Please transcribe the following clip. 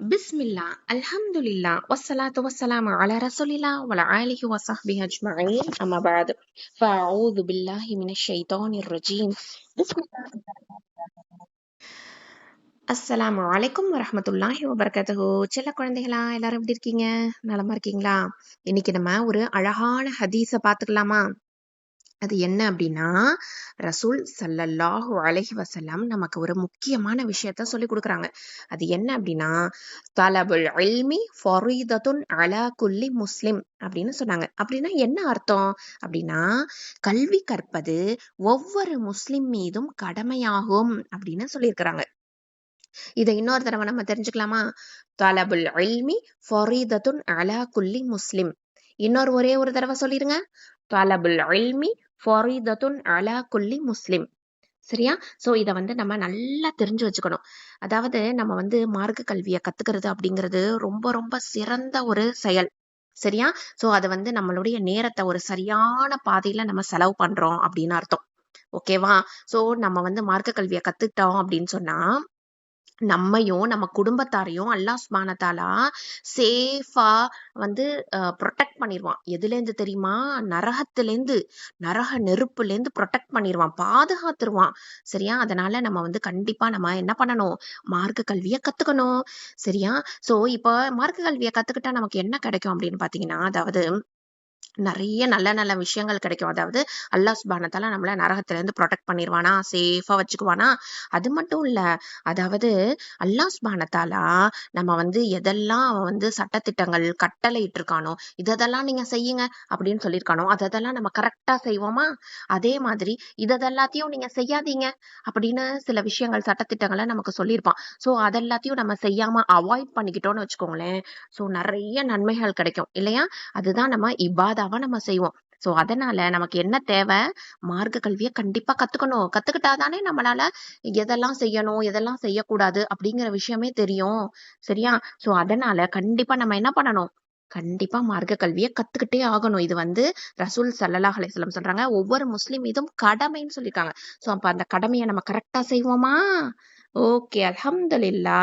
பிஸ்மில்லா அல்ஹம்துலில்லா வஸ்ஸலாத்து வஸ்ஸலாமு அலா ரசூலில்லா வல ஆலிஹி வசஹ்பி அஜ்மஈன் அம்மா பாது ஃபஅஊது பில்லாஹி மினஷ் ஷைத்தானிர் ரஜீம் அஸ்ஸலாமு அலைக்கும் வரஹமத்துல்லாஹி வபரகாத்துஹு சில குழந்தைகளா எல்லாரும் எப்படி இருக்கீங்க? நலமா இருக்கீங்களா? இன்னைக்கு நம்ம ஒரு அழகான ஹதீஸை பார்த்துக்கலாமா? அது என்ன அப்படின்னா ரசூல் சல்லல்லாஹு அலஹி வசல்லாம் நமக்கு ஒரு முக்கியமான விஷயத்த சொல்லி கொடுக்குறாங்க. அது என்ன அப்படின்னா தலபுல் அல்மி ஃபரீதத்துன் அலா குல்லி முஸ்லிம் அப்படின்னு சொன்னாங்க. அப்படின்னா என்ன அர்த்தம்? அப்படின்னா கல்வி கற்பது ஒவ்வொரு முஸ்லிம் மீதும் கடமையாகும் அப்படின்னு சொல்லியிருக்கிறாங்க இதை இன்னொரு தடவை நம்ம தெரிஞ்சுக்கலாமா? தலபுல் அல்மி ஃபரீதத்துன் அலா குல்லி முஸ்லிம். இன்னொரு ஒரே ஒரு தடவை சொல்லிருங்க. தலபுல் அல்மி ஃபரீதத்துன் அலா குல்லி முஸ்லிம். சரியா? சோ இதை வந்து நம்ம நல்லா தெரிஞ்சு வச்சுக்கணும். அதாவது நம்ம வந்து மார்க்க கல்வியை கத்துக்கிறது அப்படிங்கிறது ரொம்ப ரொம்ப சிறந்த ஒரு செயல். சரியா? சோ அது வந்து நம்மளுடைய நேரத்தை ஒரு சரியான பாதையில நம்ம செலவு பண்றோம் அப்படின்னு அர்த்தம். ஓகேவா சோ நம்ம வந்து மார்க்க கல்வியை கத்துக்கிட்டோம் அப்படின்னு சொன்னா நம்மையும் நம்ம குடும்பத்தாரையும் அல்லாஹ் சுபானத்தாலா சேஃபா வந்து ப்ரொடெக்ட் பண்ணிடுவான் எதுல இருந்து தெரியுமா? நரகத்துல இருந்து நரக நெருப்புல இருந்து ப்ரொடெக்ட் பண்ணிடுவான் பாதுகாத்துருவான். சரியா? அதனால நம்ம வந்து கண்டிப்பா நம்ம என்ன பண்ணணும்? மார்க்க கல்வியை கத்துக்கணும். சரியா? சோ இப்போ மார்க்க கல்வியை கத்துக்கிட்டா நமக்கு என்ன கிடைக்கும் அப்படின்னு பாத்தீங்கன்னா அதாவது நிறைய நல்ல நல்ல விஷயங்கள் கிடைக்கும். அதாவது அல்லாஹ் சுபானத்தால நம்மள நரகத்துல இருந்து ப்ரொடெக்ட் பண்ணிடுவானா சேஃபாக வச்சுக்குவானா? அது மட்டும் இல்ல அதாவது அல்லாஹ் சுபானத்தாலா நம்ம வந்து எதெல்லாம் அவன் வந்து சட்டத்திட்டங்கள் கட்டளை இட்டிருக்கானோ இதெல்லாம் நீங்க செய்யுங்க அப்படின்னு சொல்லியிருக்கானோ அதெல்லாம் நம்ம கரெக்டா செய்வோமா? அதே மாதிரி இதெல்லாத்தையும் நீங்க செய்யாதீங்க அப்படின்னு சில விஷயங்கள் சட்டத்திட்டங்களை நமக்கு சொல்லியிருப்பான். சோ அதெல்லாத்தையும் நம்ம செய்யாம அவாய்ட் பண்ணிக்கிட்டோம்னு வச்சுக்கோங்களேன். சோ நிறைய நன்மைகள் கிடைக்கும் இல்லையா? அதுதான் நம்ம இபாதா இபாதாவா நம்ம செய்வோம். சோ அதனால நமக்கு என்ன தேவை? மார்க்க கல்வியை கண்டிப்பா கத்துக்கணும். கத்துக்கிட்டாதானே நம்மளால எதெல்லாம் செய்யணும் எதெல்லாம் செய்யக்கூடாது அப்படிங்கிற விஷயமே தெரியும். சரியா? சோ அதனால கண்டிப்பா நம்ம என்ன பண்ணணும்? கண்டிப்பா மார்க்க கல்வியை கத்துக்கிட்டே ஆகணும். இது வந்து ரசூல் சல்லல்லாஹ் அலிஸ்லம் சொல்றாங்க ஒவ்வொரு முஸ்லீம் இதுவும் கடமைன்னு சொல்லியிருக்காங்க. சோ அப்ப அந்த கடமையை நம்ம கரெக்டா செய்வோமா? ஓகே அலமதுல்லா